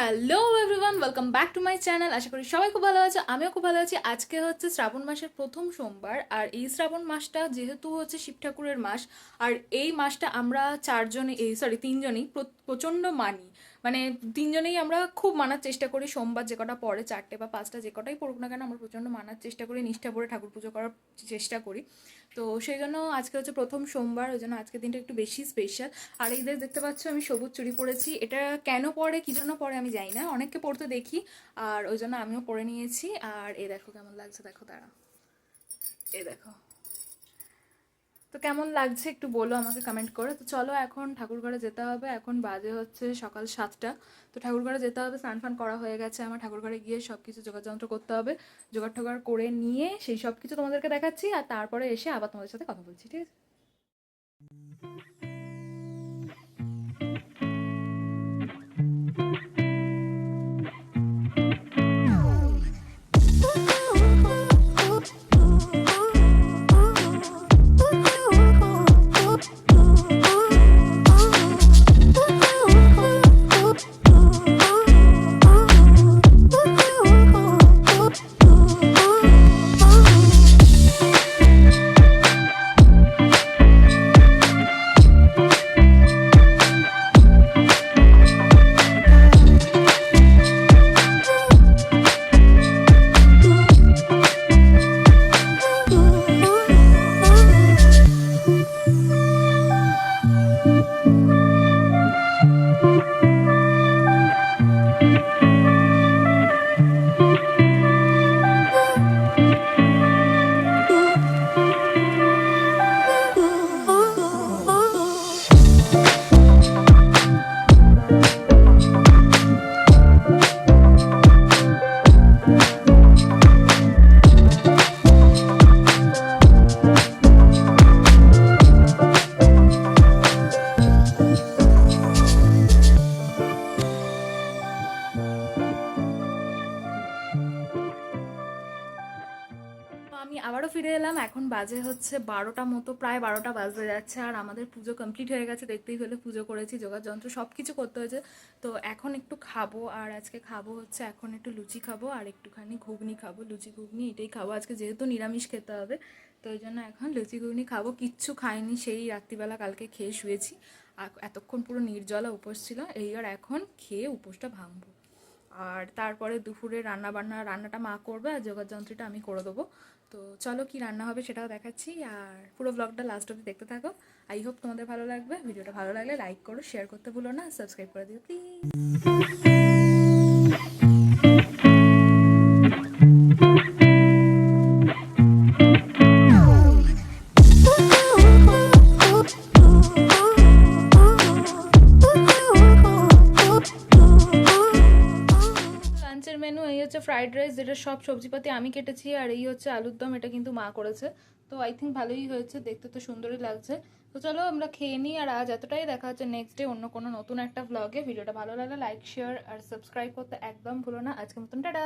Hello everyone welcome back to my channel আশা করি সবাই খুব ভালো আছে, আমিও খুব ভালো আছি। আজকে হচ্ছে শ্রাবণ মাসের প্রথম সোমবার, আর এই শ্রাবণ মাসটা যেহেতু হচ্ছে শিব ঠাকুরের মাস, আর এই মাসটা আমরা চারজনে, এই সরি তিনজনেই প্র- প্রচণ্ড মানি। মানে তিনজনেই আমরা খুব মানার চেষ্টা করি, সোমবার যে কটা পরে চারটে বা পাঁচটা যে কটাই পড়ুক না কেন, আমরা প্রচণ্ড মানার চেষ্টা করি, নিষ্ঠা করে ঠাকুর পুজো করার চেষ্টা করি। তো সেই জন্য আজকে হচ্ছে প্রথম সোমবার, ওই জন্য আজকের দিনটা একটু বেশি স্পেশাল আর এই দেখতে পাচ্ছ, আমি সবুজ চুরি পরেছি। এটা কেন পরে, কী জন্য পরে আমি যাই না। অনেককে পরতে দেখি, আর ওই জন্য আমিও পরে নিয়েছি। আর এ দেখো কেমন লাগছে, দেখো তারা এ দেখো। তো কেমন লাগছে একটু বলো আমাকে কমেন্ট করে। তো চলো এখন ঠাকুরঘরে যেতে হবে। এখন বাজে হচ্ছে সকাল সাতটা। তো ঠাকুরঘরে যেতে হবে, স্নান ফান করা হয়ে গেছে। আমার ঠাকুরঘরে গিয়ে সব কিছু যোগাযন্ত্র করতে হবে। জোগাড় টোগাড় করে নিয়ে সেই সব কিছু তোমাদেরকে দেখাচ্ছি। আর তারপরে এসে আবার তোমাদের সাথে কথা বলছি, ঠিক আছে? আমি আবারও ফিরে এলাম। এখন বাজে হচ্ছে বারোটা মতো, প্রায় বারোটা বাজতে যাচ্ছে আর আমাদের পুজো কমপ্লিট হয়ে গেছে। দেখতেই পেলে পুজো করেছি যোগাযন্ত্র সব কিছু করতে হয়েছে। তো এখন একটু খাব আর আজকে খাব হচ্ছে এখন একটু লুচি খাব আর একটুখানি ঘুগনি খাব। লুচি, ঘুগনি এটাই খাব। আজকে যেহেতু নিরামিষ খেতে হবে, তো ওই জন্য এখন লুচি, ঘুগনি খাব। কিচ্ছু খাইনি, সেই রাত্রিবেলা কালকে খেয়ে শুয়েছি। এতক্ষণ পুরো নির্জলা উপোস ছিল এই আর এখন খেয়ে উপোসটা ভাঙবো। আর তারপরে দুপুরে রান্না বান্না রান্নাটা মা করবে আর যোগাযন্ত্রটা আমি করে দেবো। তো চলো কি রান্না হবে সেটাও দেখাচ্ছি আর পুরো ব্লগটা লাস্ট অব্দি দেখতে থাকো। আই হোপ তোমাদের ভালো লাগবে। ভিডিওটা ভালো লাগলে লাইক করো শেয়ার করতে ভুলো না সাবস্ক্রাইব করে দিও প্লিজ মেনু এই হচ্ছে ফ্রাইড রাইস যেটা সব সবজিপাতি আমি কেটেছি, আর এই হচ্ছে আলুর দম, এটা কিন্তু মা করেছে। তো আই থিঙ্ক ভালোই হয়েছে, দেখতে তো সুন্দরই লাগছে। তো চলো আমরা খেয়ে নিই, আর আজ এতটাই, দেখা হচ্ছে নেক্সট ডে অন্য কোনো নতুন একটা ব্লগে ভিডিওটা ভালো লাগলে লাইক শেয়ার আর সাবস্ক্রাইব করতে একদম ভুলো না। আজকে মতন, টাটা!